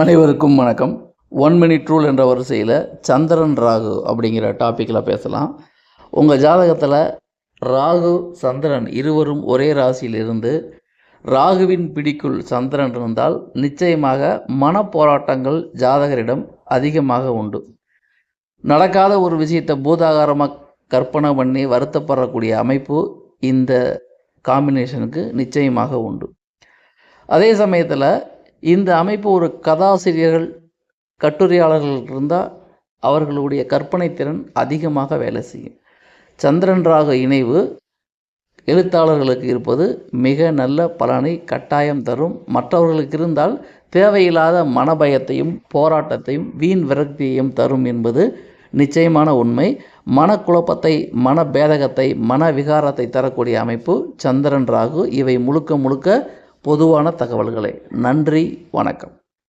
அனைவருக்கும் வணக்கம். One minute rule என்ற வரிசையில் சந்திரன் ராகு அப்படிங்கிற டாப்பிக்கில் பேசலாம். உங்கள் ஜாதகத்தில் ராகு சந்திரன் இருவரும் ஒரே ராசியில் இருந்து ராகுவின் பிடிக்குள் சந்திரன் இருந்தால் நிச்சயமாக மனப்போராட்டங்கள் ஜாதகரிடம் அதிகமாக உண்டு. நடக்காத ஒரு விஷயத்தை பூதாகாரமாக கற்பனை பண்ணி வருத்தப்படக்கூடிய அமைப்பு இந்த காம்பினேஷனுக்கு நிச்சயமாக உண்டு. அதே சமயத்தில் இந்த அமைப்பு ஒரு கதாசிரியர்கள் கட்டுரையாளர்கள் இருந்தால் அவர்களுடைய கற்பனை திறன் அதிகமாக வேலை செய்யும். சந்திரன் ராகு இணைவு எழுத்தாளர்களுக்கு இருப்பது மிக நல்ல பலனை கட்டாயம் தரும். மற்றவர்களுக்கு இருந்தால் தேவையில்லாத மனபயத்தையும் போராட்டத்தையும் வீண் விரக்தியையும் தரும் என்பது நிச்சயமான உண்மை. மனக்குழப்பத்தை மனபேதகத்தை மன விகாரத்தை தரக்கூடிய அமைப்பு சந்திரன் ராகு. இவை முழுக்க முழுக்க பொதுவான தகவல்களை. நன்றி வணக்கம்.